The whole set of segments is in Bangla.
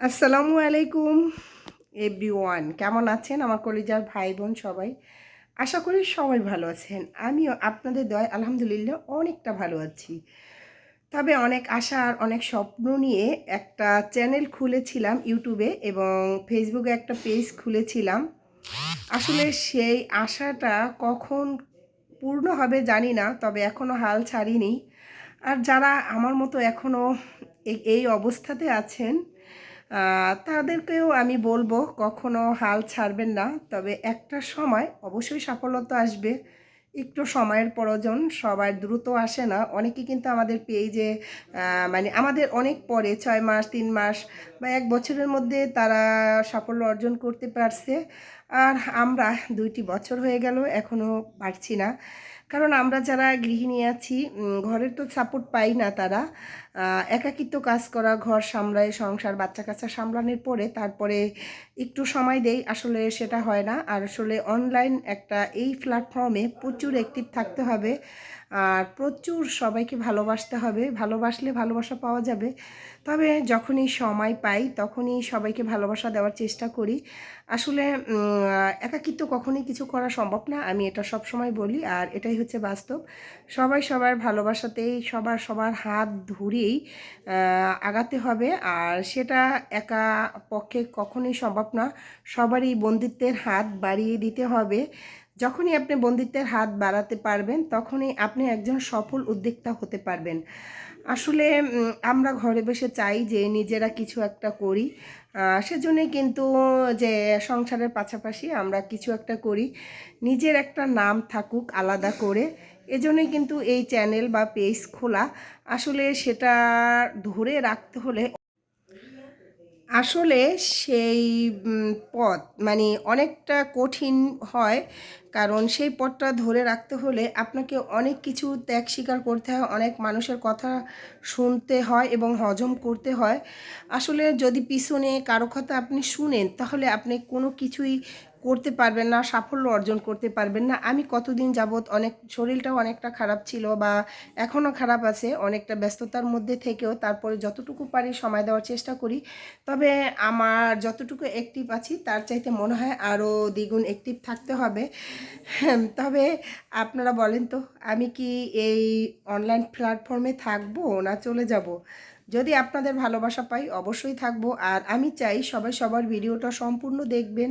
আসসালামু আলাইকুম, এভরিওয়ান। কেমন আছেন আমার কলিজার ভাই বোন সবাই? আশা করি সবাই ভালো আছেন। আমিও আপনাদের দয় আলহামদুলিল্লাহ অনেকটা ভালো আছি। তবে অনেক আশা আর অনেক স্বপ্ন নিয়ে একটা চ্যানেল খুলেছিলাম ইউটিউবে এবং ফেসবুকে একটা পেজ খুলেছিলাম। আসলে সেই আশাটা কখন পূর্ণ হবে জানি না, তবে এখনও হাল ছাড়িনি। আর যারা আমার মতো এখনও এই অবস্থাতে আছেন তাদেরকেও আমি বলব কখনো হাল ছাড়বেন না। তবে একটা সময় অবশ্যই সাফল্যতা আসবে। একটু সময়ের প্রয়োজন সবার দ্রুত আসে না। অনেকে কিন্তু আমাদের পেজে মানে আমাদের অনেক পরে, ছয় মাস, তিন মাস বা এক বছরের মধ্যে তারা সাফল্য অর্জন করতে পারছে। আর আমরা দুইটি বছর হয়ে গেল এখনও পারছি না। কারণ আমরা যারা গৃহিণী আছি ঘরের তো সাপোর্ট পাই না তারা। একাকিত্ব কাজ করা, ঘর সামলায়, সংসার বাচ্চা কাচ্চা সামলানোর পরে তারপরে একটু সময় দেই, আসলে সেটা হয় না। আর আসলে অনলাইন একটা এই প্ল্যাটফর্মে প্রচুর অ্যাক্টিভ থাকতে হবে। আর প্রচুর সবাইকে ভালোবাসতে হবে। ভালোবাসলে ভালোবাসা পাওয়া যাবে। তবে যখনই সময় পাই, তখনই সবাইকে ভালোবাসা দেওয়ার চেষ্টা করি। আসলে একাকিত্ব কখনোই কিছু করা সম্ভব না। আমি এটা সব সময় বলি, আর এটাই হচ্ছে বাস্তব। সবাই সবার ভালোবাসাতেই, সবার সবার হাত ধরেই আগাতে হবে। আর সেটা একা পক্ষে কখনোই সম্ভব না। সবারই বন্দিত্বের হাত বাড়িয়ে দিতে হবে। যখনই আপনি বন্দিত্বের হাত বাড়াতে পারবেন তখনই আপনি একজন সফল উদ্যোক্তা হতে পারবেন। আসলে আমরা ঘরে বসে চাই যে নিজেরা কিছু একটা করি। আহ, সেজন্যই কিন্তু যে সংসারের পাশাপাশি আমরা কিছু একটা করি। নিজের একটা নাম থাকুক আলাদা করে। এজন্যই কিন্তু এই চ্যানেল বা পেজ খোলা। আসলে সেটা ধরে রাখতে হলে আসলে সেই পথ মানে অনেকটা কঠিন হয়। কারণ সেই পথটা ধরে রাখতে হলে আপনাকে অনেক কিছু ত্যাগ স্বীকার করতে হয়, অনেক মানুষের কথা শুনতে হয় এবং হজম করতে হয়। আসলে যদি পিছনে কারও কথা আপনি শুনেন, তাহলে আপনি কোনো কিছুই করতে পারবেন না সাফল্য অর্জন করতে পারবেন না। আমি কতদিন যাবৎ অনেক শরীরটাও অনেকটা খারাপ ছিল বা এখনও খারাপ আছে অনেকটা ব্যস্ততার মধ্যে থেকেও তারপরে যতটুকু পারি সময় দেওয়ার চেষ্টা করি। তবে আমার যতটুকু অ্যাক্টিভ আছি তার চাইতে মনে হয় আরও দ্বিগুণ অ্যাক্টিভ থাকতে হবে। হ্যাঁ, তবে আপনারা বলেন তো আমি কি এই অনলাইন প্ল্যাটফর্মে থাকব না চলে যাব? যদি আপনাদের ভালোবাসা পাই, অবশ্যই থাকব। আর আমি চাই সবাই সবার ভিডিওটা সম্পূর্ণ দেখবেন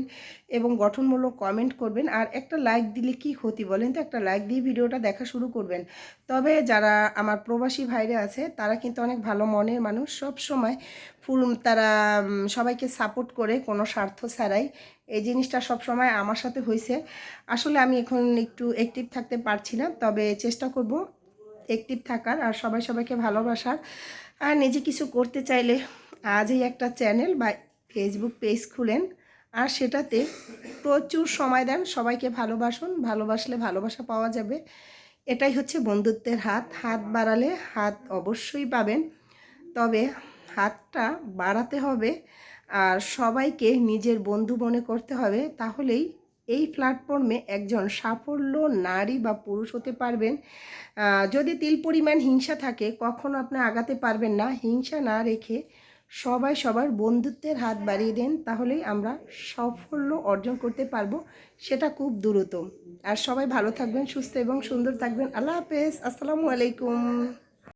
এবং গঠনমূলক কমেন্ট করবেন। আর একটা লাইক দিলে কি ক্ষতি বলেন তো? একটা লাইক দিয়ে ভিডিওটা দেখা শুরু করবেন। তবে যারা আমার প্রবাসী ভাইরা আছে, তারা কিন্তু অনেক ভালো মনের মানুষ। সব সময় ফুল, তারা সবাইকে সাপোর্ট করে কোনো স্বার্থ ছাড়াই। এই জিনিসটা সব সময় আমার সাথে হয়েছে আসলে আমি এখন একটু অ্যাক্টিভ থাকতে পারছি না, তবে চেষ্টা করব অ্যাক্টিভ থাকার। আর সবাই সবাইকে ভালোবাসার। আর নিজে কিছু করতে চাইলে আজই একটা চ্যানেল বা ফেসবুক পেজ খুলেন। আর সেটাতে প্রচুর সময় দেন। সবাইকে ভালোবাসুন। ভালোবাসলে ভালোবাসা পাওয়া যাবে। এটাই হচ্ছে বন্ধুত্বের হাত। হাত বাড়ালে হাত অবশ্যই পাবেন। তবে হাতটা বাড়াতে হবে। আর সবাইকে নিজের বন্ধু মনে করতে হবে। তাহলেই এই প্ল্যাটফর্মে একজন সাফল্য নারী বা পুরুষ হতে পারবেন। যদি তিল পরিমাণ হিংসা থাকে, কখনো আপনি আগাতে পারবেন না। হিংসা না রেখে সবাই সবার বন্ধুত্বের হাত বাড়িয়ে দেন, তাহলেই আমরা সাফল্য অর্জন করতে পারব। সেটা খুব দ্রুত। আর সবাই ভালো থাকবেন, সুস্থ এবং সুন্দর থাকবেন। আল্লাহ হাফেজ। আসসালামু আলাইকুম।